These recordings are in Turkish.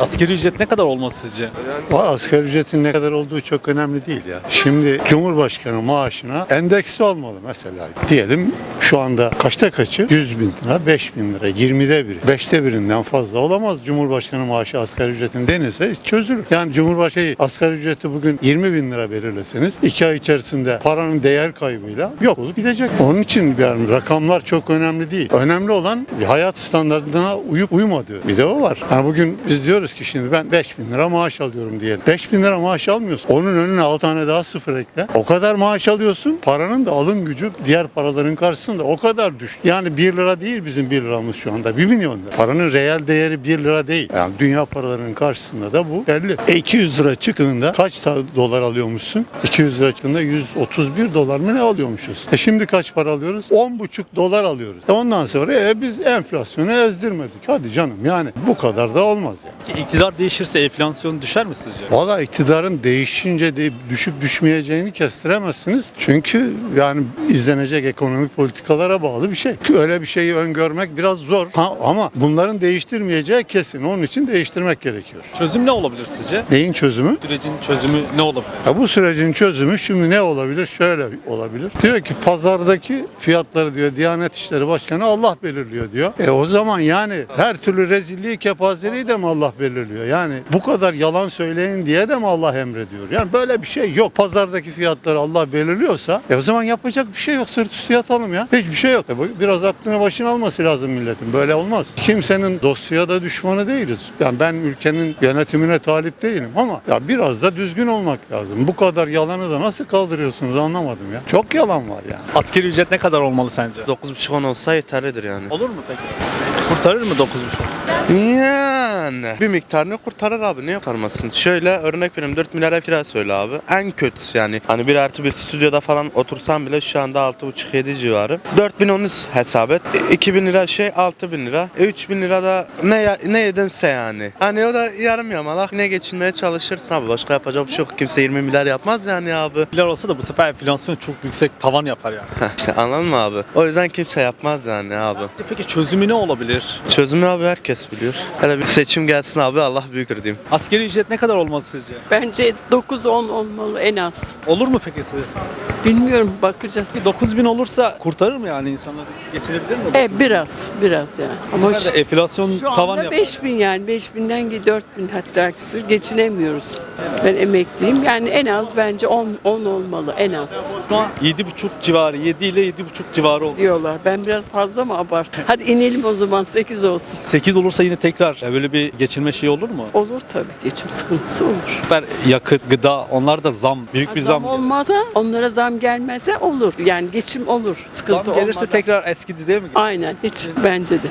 Asgari ücret ne kadar olmalı sizce? O asgari ücretin ne kadar olduğu çok önemli değil ya. Şimdi Cumhurbaşkanı maaşına endeksli olmalı mesela. Diyelim şu anda kaçta kaçı? 100 bin lira, 5 bin lira, 20'de biri. 5'te birinden fazla olamaz. Cumhurbaşkanı maaşı asgari ücretin denirse çözülür. Yani Cumhurbaşkanı asgari ücreti bugün 20 bin lira belirleseniz 2 ay içerisinde paranın değer kaybıyla yok olup gidecek. Onun için yani rakamlar çok önemli değil. Önemli olan hayat standartlarına uyup uymadığı. Bir de o var. Yani bugün biz diyoruz ki şimdi ben 5 bin lira maaş alıyorum diyelim. 5 bin lira maaş almıyorsun. Onun önüne 6 tane daha sıfır ekle. O kadar maaş alıyorsun. Paranın da alım gücü diğer paraların karşısında o kadar düştü. Yani 1 lira değil bizim 1 liramız şu anda. 1 milyon lira. Paranın reel değeri 1 lira değil. Yani dünya paralarının karşısında da bu belli. E 200 lira çıktığında kaç dolar alıyormuşsun? 200 lira çıktığında 131 dolar mı ne alıyormuşuz? E şimdi kaç para alıyoruz? 10,5 dolar alıyoruz. E ondan sonra e biz enflasyonu ezdirmedik. Hadi canım yani bu kadar da olmaz yani. İktidar değişirse enflasyon düşer mi sizce? Valla iktidarın değişince de düşüp düşmeyeceğini kestiremezsiniz. Çünkü yani izlenecek ekonomik politikalara bağlı bir şey. Öyle bir şeyi öngörmek biraz zor. Ha, ama bunların değiştirmeyeceği kesin. Onun için değiştirmek gerekiyor. Çözüm ne olabilir sizce? Neyin çözümü? Sürecin çözümü ne olabilir? Ya bu sürecin çözümü şimdi ne olabilir? Şöyle olabilir. Diyor ki pazardaki fiyatları diyor Diyanet İşleri Başkanı Allah belirliyor diyor. E o zaman yani her türlü rezilliği, kepazeliği de mi Allah belirliyor? Yani bu kadar yalan söyleyin diye de mi Allah emrediyor? Yani böyle bir şey yok. Pazardaki fiyatları Allah belirliyorsa e o zaman yapacak bir şey yok. Sırt üstü yatalım ya. Hiçbir şey yok. E biraz aklına başına alması lazım milletin. Böyle olmaz. Kimsenin dostu ya da düşmanı değiliz. Yani ben ülkenin yönetimine talip değilim ama ya biraz da düzgün olmak lazım. Bu kadar yalanı da nasıl kaldırıyorsunuz anlamadım ya. Çok yalan var yani. Asgari ücret ne kadar olmalı sence? 9.5 10 olsa yeterlidir yani. Olur mu peki? Kurtarır mı 9,5? Yani bir miktarını kurtarır abi ne yaparmasın. Şöyle örnek vereyim 4 milyar ev kirası söyle abi. En kötüsü yani. Hani bir artı bir stüdyoda falan otursam bile şu anda 6.5-7 civarı. 4000 onu hesap et. E, 2000 lira şey 6000 lira. E, 3000 lira da ne ya- ne yedinse yani. Hani o da yarım yamalak ne geçinmeye çalışırsın abi. Başka yapacak bir şey yok. Kimse 20 milyar yapmaz yani abi. Milyar olsa da bu sefer enflasyon çok yüksek tavan yapar yani. İşte anladın mı abi? O yüzden kimse yapmaz yani abi. Peki çözümü ne olabilir? Çözümü abi herkes biliyor. Hele bir seçim gelsin abi Allah büyüktür diyeyim. Asgari ücret ne kadar olmalı sizce? Bence 9-10 olmalı en az. Olur mu peki sizce? Bilmiyorum bakacağız. 9000 olursa kurtarır mı yani insanlar geçinebilir mi? E biraz biraz yani. Ama şu, enflasyon şu tavan anda yapar. 5000 yani 5000'den 4000 hatta küsür geçinemiyoruz. Ben emekliyim. Yani en az bence 10 10 olmalı en az Şu an 7,5 civarı, 7 ile 7,5 civarı oldu. diyorlar. Ben biraz fazla mı abarttım? Hadi inelim o zaman 8 olsun. 8 olursa yine tekrar ya böyle bir geçinme şeyi olur mu? Olur tabii geçim sıkıntısı olur. Süper yakıt, gıda onlar da zam, büyük bir zam. zam olmazsa onlara zam gelmezse olur. Yani geçim olur. Sıkıntı Zam gelirse olmadan. tekrar eski düzeye mi? gelir? Aynen hiç bence de.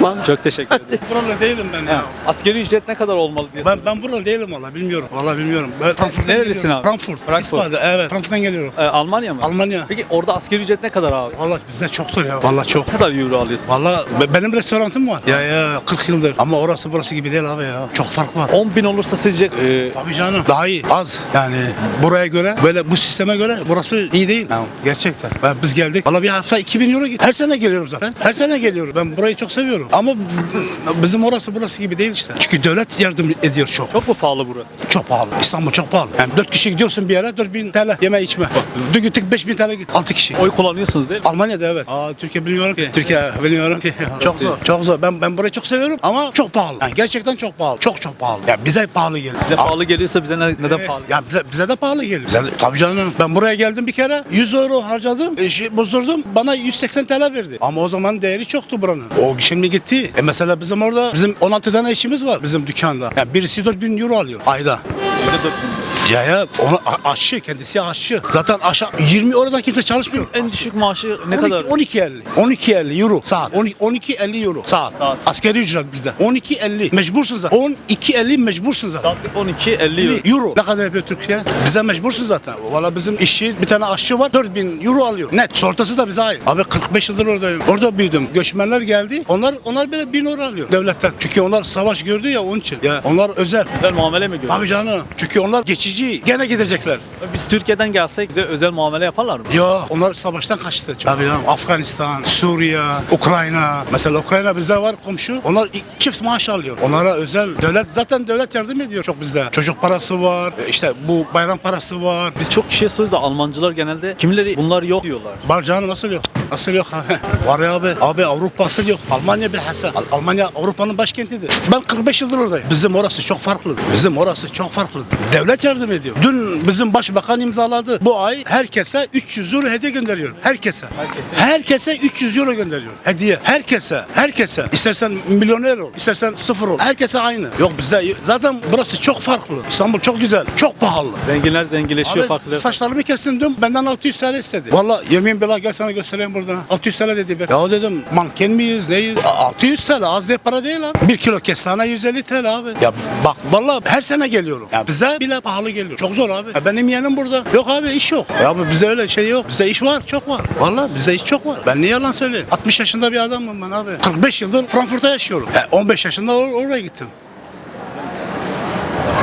Vallahi. Çok teşekkür ederim. Buralı değilim ben ya. Ha, Asgari ücret ne kadar olmalı diye Ben, soruyorum. ben buralı değilim valla bilmiyorum. Valla bilmiyorum. Ben Frankfurt'tan Nerelisin geliyorum. abi? Frankfurt. Frankfurt. İspanya, evet. Frankfurt'tan geliyorum. Ee, Almanya mı? Almanya. Peki orada asgari ücret ne kadar abi? Valla bizde çoktur ya. Valla çok. Ne kadar euro alıyorsun? Valla be- benim restoranım var. Ya ya 40 yıldır. Ama orası burası gibi değil abi ya. Çok fark var. 10 bin olursa sizce e, Tabii canım. Daha iyi. Az. Yani buraya göre böyle bu sisteme göre burası iyi değil. Ya, gerçekten. Ben, biz geldik. Valla bir hafta 2000 euro git. Her sene geliyorum zaten. Her sene geliyorum. Ben burayı çok seviyorum. Ama bizim orası burası gibi değil işte. Çünkü devlet yardım ediyor çok. çok mu pahalı burası? Çok pahalı. İstanbul çok pahalı. Yani 4 kişi gidiyorsun bir yere 4000 TL yeme içme. Bak, dün gittik 5000 TL git. 6 kişi. Oy kullanıyorsunuz değil mi? Almanya'da evet. Aa Türkiye bilmiyorum ki. Türkiye bilmiyorum ki. çok zor. Çok zor. Ben ben burayı çok seviyorum ama çok pahalı. Yani gerçekten çok pahalı. Çok çok pahalı. Ya bize pahalı geliyor. Bize pahalı geliyorsa bize ne- neden Evet. pahalı? Ya bize, bize de pahalı geliyor. Bize de- tabii canım. Ben buraya geldim bir kere 100 euro harcadım, işi bozdurdum. Bana 180 TL verdi. Ama o zaman değeri çoktu buranın. O şimdi gitti. E mesela bizim orada bizim 16 tane işimiz var bizim dükkanda. Yani birisi 4000 euro alıyor ayda. Yaya ona aşçı kendisi aşçı. Zaten aşağı 20 orada kimse çalışmıyor. En düşük maaşı ne 12, kadar? 12.50. 12.50 euro saat. 12.50 euro saat. saat. Askeri ücret bizde. 12.50 mecbursun zaten. 12.50 mecbursun zaten. Saatlik 12.50 euro. euro. Ne kadar yapıyor Türkiye? Bize mecbursun zaten. Valla bizim işçi bir tane aşçı var 4000 euro alıyor. Net. Sortası da bize ait. Abi 45 yıldır oradayım. Orada büyüdüm. Göçmenler geldi. Onlar onlar böyle 1000 euro alıyor devletten. Çünkü onlar savaş gördü ya onun için. Ya onlar özel. Özel muamele mi görüyor? Tabii canım. Çünkü onlar geçici mülteci gene gidecekler. Biz Türkiye'den gelsek bize özel muamele yaparlar mı? Yok onlar savaştan kaçtı. Tabii lan, Afganistan, Suriye, Ukrayna. Mesela Ukrayna bizde var komşu. Onlar çift maaş alıyor. Onlara özel devlet zaten devlet yardım ediyor çok bizde. Çocuk parası var. işte bu bayram parası var. Biz çok kişiye soruyoruz da Almancılar genelde kimileri bunlar yok diyorlar. Var canım nasıl yok? Nasıl yok abi? Var ya abi. Abi Avrupa asıl yok. Almanya bilhassa. Al- Almanya Avrupa'nın başkentidir. Ben 45 yıldır oradayım. Bizim orası çok farklı. Bizim orası çok farklı. Devlet yardım ediyor. Dün bizim başbakan imzaladı. Bu ay herkese 300 euro hediye gönderiyor. Herkese. Herkese. Herkese 300 euro gönderiyor. Hediye. Herkese. Herkese. İstersen milyoner ol. istersen sıfır ol. Herkese aynı. Yok bizde zaten burası çok farklı. İstanbul çok güzel. Çok pahalı. Zenginler zenginleşiyor Abi farklı. saçlarımı kestim dün benden 600 TL istedi. Valla yemin billah gel sana göstereyim burada. 600 TL dedi. ver. Ya dedim manken miyiz neyiz? A- 600 TL az diye para değil abi. 1 kilo kestane 150 TL abi. Ya bak valla her sene geliyorum. Ya bize bile pahalı geliyor. Çok zor abi. Ya benim yeğenim burada. Yok abi iş yok. Ya abi bize öyle şey yok. Bize iş var çok var. Valla bize iş çok var. Ben niye yalan söyleyeyim? 60 yaşında bir adamım ben abi. 45 yıldır Frankfurt'ta yaşıyorum. Ya 15 yaşında or- oraya gittim.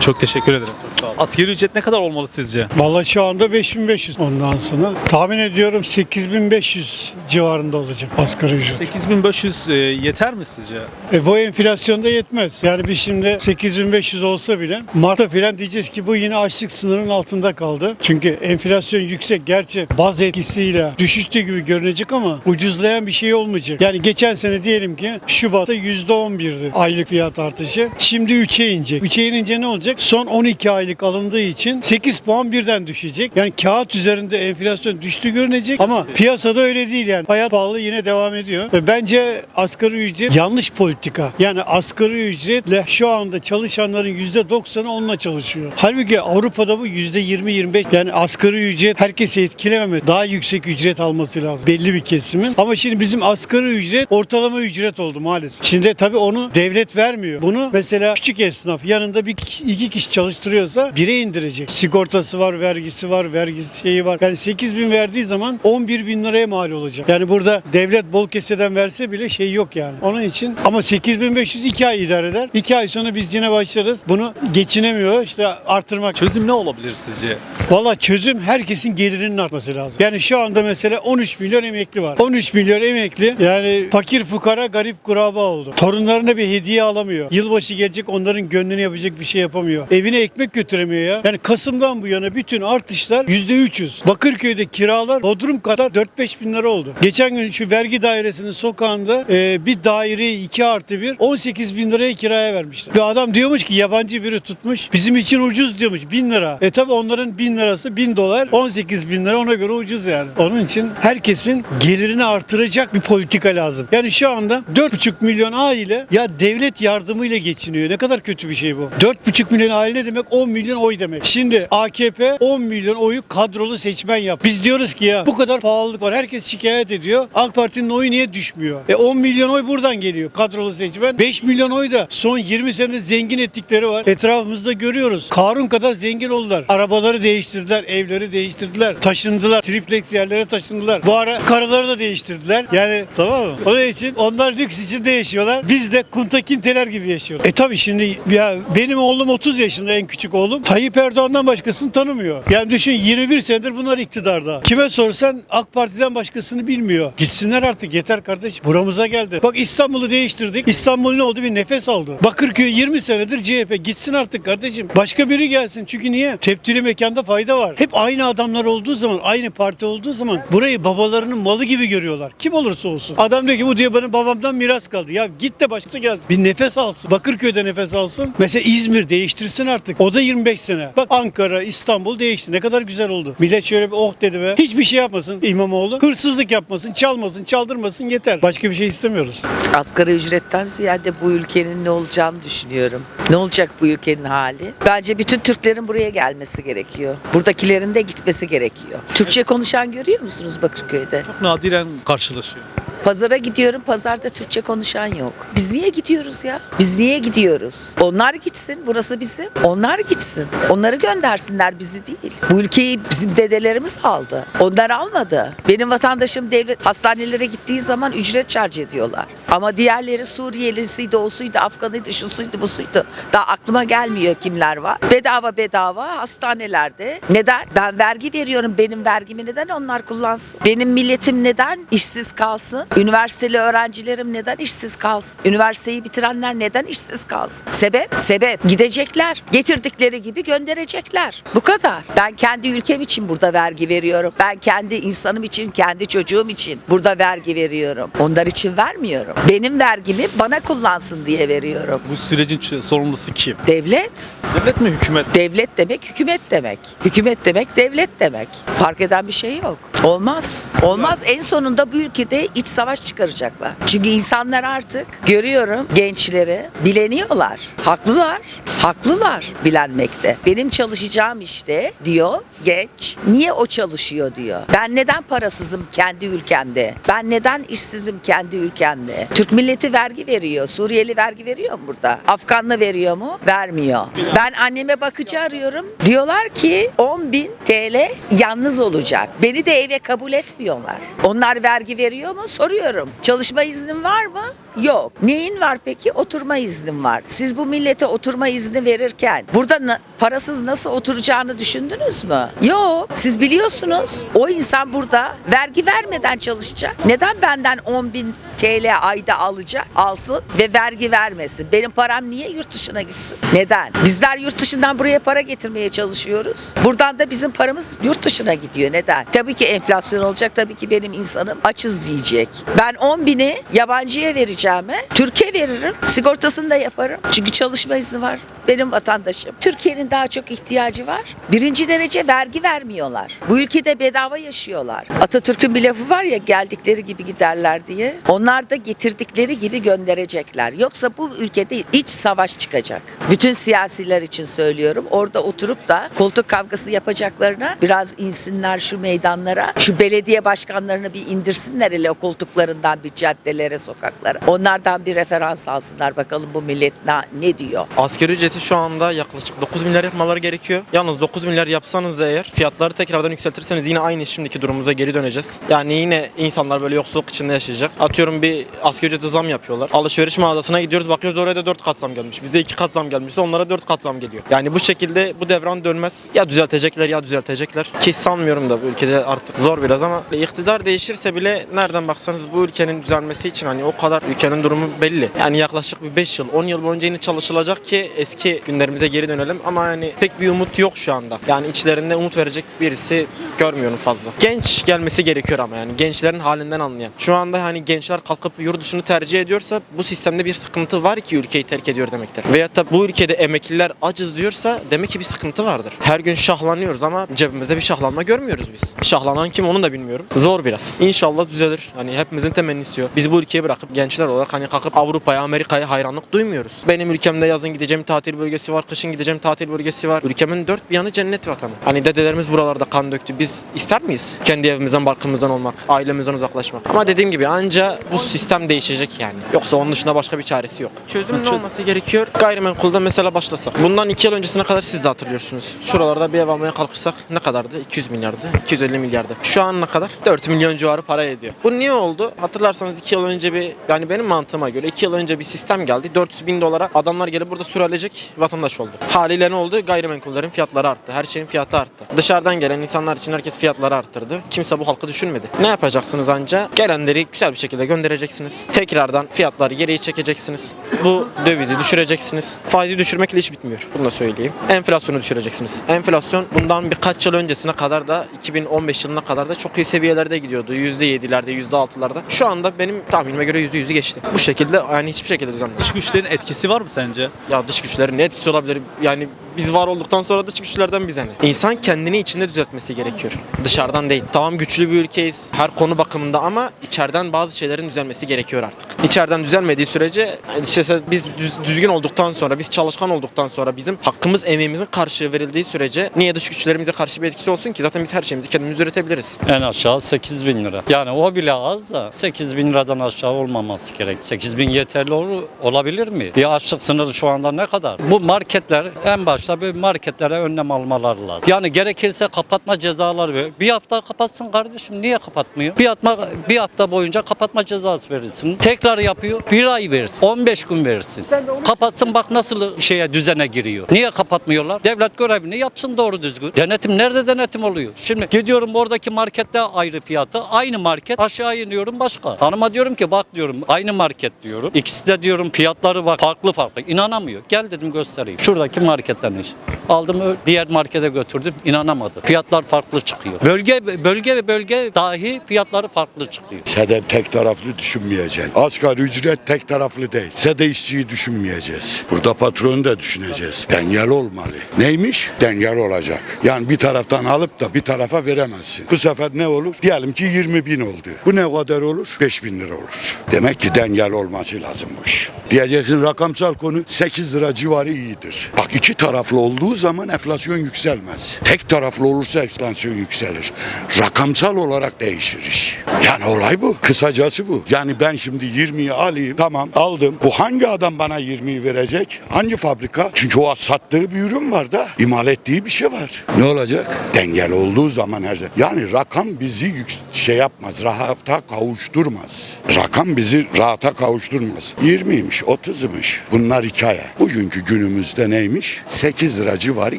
Çok teşekkür ederim. Asgari ücret ne kadar olmalı sizce? Vallahi şu anda 5500 ondan sonra. Tahmin ediyorum 8500 civarında olacak asgari ücret. 8500 e, yeter mi sizce? E bu enflasyonda yetmez. Yani biz şimdi 8500 olsa bile Mart'ta filan diyeceğiz ki bu yine açlık sınırının altında kaldı. Çünkü enflasyon yüksek. Gerçi baz etkisiyle düşüştü gibi görünecek ama ucuzlayan bir şey olmayacak. Yani geçen sene diyelim ki Şubat'ta %11'di aylık fiyat artışı. Şimdi 3'e inecek. 3'e inince ne olacak? Son 12 aylık alındığı için 8 puan birden düşecek. Yani kağıt üzerinde enflasyon düştü görünecek ama piyasada öyle değil yani. Hayat pahalı yine devam ediyor. Ve bence asgari ücret yanlış politika. Yani asgari ücretle şu anda çalışanların %90'ı onunla çalışıyor. Halbuki Avrupa'da bu %20-25 yani asgari ücret herkesi etkilememe daha yüksek ücret alması lazım. Belli bir kesimin. Ama şimdi bizim asgari ücret ortalama ücret oldu maalesef. Şimdi tabii onu devlet vermiyor. Bunu mesela küçük esnaf yanında bir iki kişi çalıştırıyorsa bire indirecek. Sigortası var, vergisi var, vergisi şeyi var. Yani 8 bin verdiği zaman 11 bin liraya mal olacak. Yani burada devlet bol keseden verse bile şey yok yani. Onun için ama 8500 2 ay idare eder. 2 ay sonra biz yine başlarız. Bunu geçinemiyor işte artırmak. Çözüm ne olabilir sizce? Valla çözüm herkesin gelirinin artması lazım. Yani şu anda mesela 13 milyon emekli var. 13 milyon emekli yani fakir fukara garip kuraba oldu. Torunlarına bir hediye alamıyor. Yılbaşı gelecek onların gönlünü yapacak bir şey yapamıyor. Evine ekmek götüremiyor ya. Yani Kasım'dan bu yana bütün artışlar %300. Bakırköy'de kiralar Bodrum kadar 4-5 bin lira oldu. Geçen gün şu vergi dairesinin sokağında e, bir daireyi 2 artı 1 18 bin liraya kiraya vermişler. Bir adam diyormuş ki yabancı biri tutmuş bizim için ucuz diyormuş 1000 lira. E tabi onların 1000 lirası 1000 dolar 18 bin lira ona göre ucuz yani. Onun için herkesin gelirini artıracak bir politika lazım. Yani şu anda 4,5 milyon aile ya devlet yardımıyla geçiniyor. Ne kadar kötü bir şey bu. 4,5 milyon aile demek 10 milyon oy demek. Şimdi AKP 10 milyon oyu kadrolu seçmen yap. Biz diyoruz ki ya bu kadar pahalılık var. Herkes şikayet ediyor. AK Parti'nin oyu niye düşmüyor? E 10 milyon oy buradan geliyor kadrolu seçmen. 5 milyon oy da son 20 senede zengin ettikleri var. Etrafımızda görüyoruz. Karun kadar zengin oldular. Arabaları değiştirdiler, evleri değiştirdiler, taşındılar, triplex yerlere taşındılar. Bu ara karıları da değiştirdiler. Yani tamam mı? Onun için onlar lüks içinde yaşıyorlar. Biz de kuntakinteler gibi yaşıyoruz. E tabii şimdi ya benim oğlum 30 yaşında en küçük oğlum. Tayyip Erdoğan'dan başkasını tanımıyor. Yani düşün 21 senedir bunlar iktidarda. Kime sorsan AK Parti'den başkasını bilmiyor. Gitsinler artık yeter kardeş. Buramıza geldi. Bak İstanbul'u değiştirdik. İstanbul ne oldu? Bir nefes aldı. Bakırköy 20 senedir CHP. Gitsin artık kardeşim. Başka biri gelsin. Çünkü niye? Tepdili mekanda fayda var. Hep aynı adamlar olduğu zaman, aynı parti olduğu zaman burayı babalarının malı gibi görüyorlar. Kim olursa olsun. Adam diyor ki bu diyor benim babamdan miras kaldı. Ya git de başkası gelsin. Bir nefes alsın. Bakırköy'de nefes alsın. Mesela İzmir değiştirsin artık. O da 25 sene. Bak Ankara, İstanbul değişti. Ne kadar güzel oldu. Millet şöyle bir oh dedi be. Hiçbir şey yapmasın İmamoğlu. Hırsızlık yapmasın, çalmasın, çaldırmasın yeter. Başka bir şey istemiyoruz. Asgari ücretten ziyade bu ülkenin ne olacağını düşünüyorum. Ne olacak bu ülkenin hali? Bence bütün Türklerin buraya gelmesi gerekiyor. Buradakilerin de gitmesi gerekiyor. Türkçe konuşan görüyor musunuz Bakırköy'de? Çok nadiren karşılaşıyor. Pazara gidiyorum, pazarda Türkçe konuşan yok. Biz niye gidiyoruz ya? Biz niye gidiyoruz? Onlar gitsin, burası bizim. Onlar gitsin. Onları göndersinler bizi değil. Bu ülkeyi bizim dedelerimiz aldı. Onlar almadı. Benim vatandaşım devlet hastanelere gittiği zaman ücret charge ediyorlar. Ama diğerleri Suriyelisiydi, o suydu, Afganıydı, şu suydu, bu suydu. Daha aklıma gelmiyor kimler var. Bedava bedava hastanelerde. Neden? Ben vergi veriyorum. Benim vergimi neden onlar kullansın? Benim milletim neden işsiz kalsın? Üniversiteli öğrencilerim neden işsiz kalsın? Üniversiteyi bitirenler neden işsiz kalsın? Sebep? Sebep. Gidecekler. Getirdikleri gibi gönderecekler. Bu kadar. Ben kendi ülkem için burada vergi veriyorum. Ben kendi insanım için, kendi çocuğum için burada vergi veriyorum. Onlar için vermiyorum. Benim vergimi bana kullansın diye veriyorum. Bu sürecin ç- sorumlusu kim? Devlet. Devlet mi hükümet? Devlet demek hükümet demek. Hükümet demek devlet demek. Fark eden bir şey yok. Olmaz. Olmaz. En sonunda bu ülkede iç savaş çıkaracaklar. Çünkü insanlar artık görüyorum gençleri bileniyorlar. Haklılar. Haklılar bilenmekte. Benim çalışacağım işte diyor genç. Niye o çalışıyor diyor. Ben neden parasızım kendi ülkemde? Ben neden işsizim kendi ülkemde? Türk milleti vergi veriyor. Suriyeli vergi veriyor mu burada? Afganlı veriyor mu? Vermiyor. Ben anneme bakıcı arıyorum. Diyorlar ki 10 bin TL yalnız olacak. Beni de eve kabul etmiyorlar. Onlar vergi veriyor mu? Soruyorum. Çalışma iznin var mı? Yok. Neyin var peki? Oturma iznin var. Siz bu millete oturma izni verirken burada na- parasız nasıl oturacağını düşündünüz mü? Yok. Siz biliyorsunuz. O insan burada vergi vermeden çalışacak. Neden benden 10 bin TL ayda alacak, alsın ve vergi vermesin? Benim param niye yurt dışına gitsin? Neden? Bizler yurt dışından buraya para getirmeye çalışıyoruz. Buradan da bizim paramız yurt dışına gidiyor. Neden? Tabii ki enflasyon olacak. Tabii ki benim insanım açız diyecek. Ben 10 bini yabancıya vereceğime Türkiye veririm. Sigortasını da yaparım. Çünkü çalışma izni var. Benim vatandaşım. Türkiye'nin daha çok ihtiyacı var. Birinci derece vergi vermiyorlar. Bu ülkede bedava yaşıyorlar. Atatürk'ün bir lafı var ya geldikleri gibi giderler diye. Onlar da getirdikleri gibi gönderecekler. Yoksa bu ülkede iç savaş çıkacak. Bütün siyasiler için söylüyorum. Orada oturup da koltuk kavgası yapacaklarına biraz insinler şu meydanlara. Şu belediye başkanlarını bir indirsinler hele o koltuklarından bir caddelere, sokaklara. Onlardan bir referans alsınlar bakalım bu millet ne, diyor. Asgari ücreti şu anda yaklaşık 9 milyar yapmaları gerekiyor. Yalnız 9 milyar yapsanız eğer fiyatları tekrardan yükseltirseniz yine aynı şimdiki durumumuza geri döneceğiz. Yani yine insanlar böyle yoksulluk içinde yaşayacak. Atıyorum bir asgari ücrete zam yapıyorlar. Alışveriş mağazasına gidiyoruz bakıyoruz oraya da 4 kat zam gelmiş. Bize 2 kat zam gelmişse onlara 4 kat zam geliyor. Yani bu şekilde bu devran dönmez. Ya düzeltecekler ya düzeltecekler. Ki sanmıyorum da bu ülkede artık zor biraz ama iktidar değişirse bile nereden baksanız bu ülkenin düzelmesi için hani o kadar ülkenin durumu belli. Yani yaklaşık bir 5 yıl 10 yıl boyunca yine çalışılacak ki eski günlerimize geri dönelim ama yani pek bir umut yok şu anda. Yani içlerinde umut verecek birisi görmüyorum fazla. Genç gelmesi gerekiyor ama yani gençlerin halinden anlayan. Şu anda hani gençler kalkıp yurt dışını tercih ediyorsa bu sistemde bir sıkıntı var ki ülkeyi terk ediyor demektir. Veyahut da bu ülkede emekliler acız diyorsa demek ki bir sıkıntı vardır. Her gün şahlanıyoruz ama cebimizde bir şahlanma görmüyoruz biz. Şahlanan kim onu da bilmiyorum. Zor biraz. İnşallah düzelir. Hani hepimizin temennisi o. Biz bu ülkeyi bırakıp gençler olarak hani kalkıp Avrupa'ya, Amerika'ya hayranlık duymuyoruz. Benim ülkemde yazın gideceğim tatil bölgesi var, kışın gideceğim tatil bölgesi var. Ülkemin dört bir yanı cennet vatanı. Hani dedelerimiz buralarda kan döktü. Biz ister miyiz? Kendi evimizden, barkımızdan olmak, ailemizden uzaklaşmak. Ama dediğim gibi anca bu sistem değişecek yani. Yoksa onun dışında başka bir çaresi yok. Çözüm ne olması gerekiyor? Gayrimenkulda mesela başlasak. Bundan iki yıl öncesine kadar siz de hatırlıyorsunuz. Şuralarda bir ev almaya kalkırsak ne kadardı? 200 milyardı. 250 milyardı. Şu an ne kadar? 4 milyon civarı para ediyor. Bu niye oldu? Hatırlarsanız iki yıl önce bir yani benim mantığıma göre iki yıl önce bir sistem geldi. 400 bin dolara adamlar gelip burada sürelecek vatandaş oldu. Haliyle ne oldu? Gayrimenkullerin fiyatları arttı. Her şeyin fiyatı arttı. Dışarıdan gelen insanlar için herkes fiyatları arttırdı. Kimse bu halkı düşünmedi. Ne yapacaksınız anca? Gelenleri güzel bir şekilde göndereceksiniz. Tekrardan fiyatları geriye çekeceksiniz. Bu dövizi düşüreceksiniz. Faizi düşürmekle iş bitmiyor. Bunu da söyleyeyim. Enflasyonu düşüreceksiniz. Enflasyon bundan birkaç yıl öncesine kadar da 2015 yılına kadar da çok iyi seviyelerde gidiyordu. %7'lerde, %6'larda. Şu anda benim tahminime göre %100'ü geçti. Bu şekilde yani hiçbir şekilde düzelmedi. Dış güçlerin etkisi var mı sence? Ya dış güçlerin ne etkisi olabilir? Yani biz var olduktan sonra dış güçlerden bize ne? İnsan kendini içinde düzeltmesi gerekiyor. Dışarıdan değil. Tamam güçlü bir ülkeyiz her konu bakımında ama içeriden bazı şeylerin düzelmesi gerekiyor artık. içeriden düzelmediği sürece işte biz düz- düzgün olduktan sonra, biz çalışkan olduktan sonra bizim hakkımız, emeğimizin karşılığı verildiği sürece niye dış güçlerimize karşı bir etkisi olsun ki? Zaten biz her şeyimizi kendimiz üretebiliriz. En aşağı 8 bin lira. Yani o bile az da 8 bin liradan aşağı olmaması gerek. 8 bin yeterli olur, olabilir mi? Bir açlık sınırı şu anda ne kadar? Bu marketler en başta bir marketlere önlem almaları lazım. Yani gerekirse kapatma cezaları ver. Bir hafta kapatsın kardeşim niye kapatmıyor? Bir hafta, bir hafta boyunca kapatma cezası verilsin. Tekrar yapıyor bir ay versin. 15 gün versin. Kapatsın bak nasıl şeye düzene giriyor. Niye kapatmıyorlar? Devlet görevini yapsın doğru düzgün. Denetim nerede denetim oluyor? Şimdi gidiyorum oradaki markette ayrı fiyatı. Aynı market aşağı iniyorum başka. Hanıma diyorum ki bak diyorum aynı market diyorum. İkisi de diyorum fiyatları bak farklı farklı. İnanamıyor. Gel dedim göstereyim. Şuradaki marketten işte. Aldım diğer markete götürdüm. inanamadı. Fiyatlar farklı çıkıyor. Bölge bölge ve bölge dahi fiyatları farklı çıkıyor. Sede tek taraflı düşünmeyeceksin. Asgari ücret tek taraflı değil. Sede işçiyi düşünmeyeceğiz. Burada patronu da düşüneceğiz. Dengeli olmalı. Neymiş? Dengeli olacak. Yani bir taraftan alıp da bir tarafa veremezsin. Bu sefer ne olur? Diyelim ki 20 bin oldu. Bu ne kadar olur? 5 bin lira olur. Demek ki dengeli olması lazım bu. Diyeceksin rakamsal konu 8 lira civarı iyidir. Bak iki taraflı olduğu zaman enflasyon yükselmez. Tek taraflı olursa enflasyon yükselir. Rakamsal olarak değişir iş. Yani olay bu. Kısacası bu. Yani ben şimdi 20'yi alayım. Tamam aldım. Bu hangi adam bana 20'yi verecek? Hangi fabrika? Çünkü o sattığı bir ürün var da imal ettiği bir şey var. Ne olacak? Dengeli olduğu zaman her zaman. Yani rakam bizi şey yapmaz. Rahata kavuşturmaz. Rakam bizi rahata kavuşturmaz. 20'ymiş, 30'muş. Bunlar hikaye. Bugünkü günümüzde neymiş? 8 lira civarı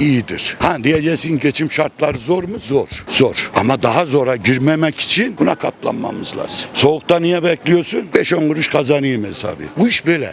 iyidir. Ha diyeceksin geçim şartları zor mu? Zor. Zor. Ama daha zora girmemek için buna katlanmamız lazım. Soğukta niye bekliyorsun? 5-10 kuruş kazanayım hesabı. Bu iş böyle.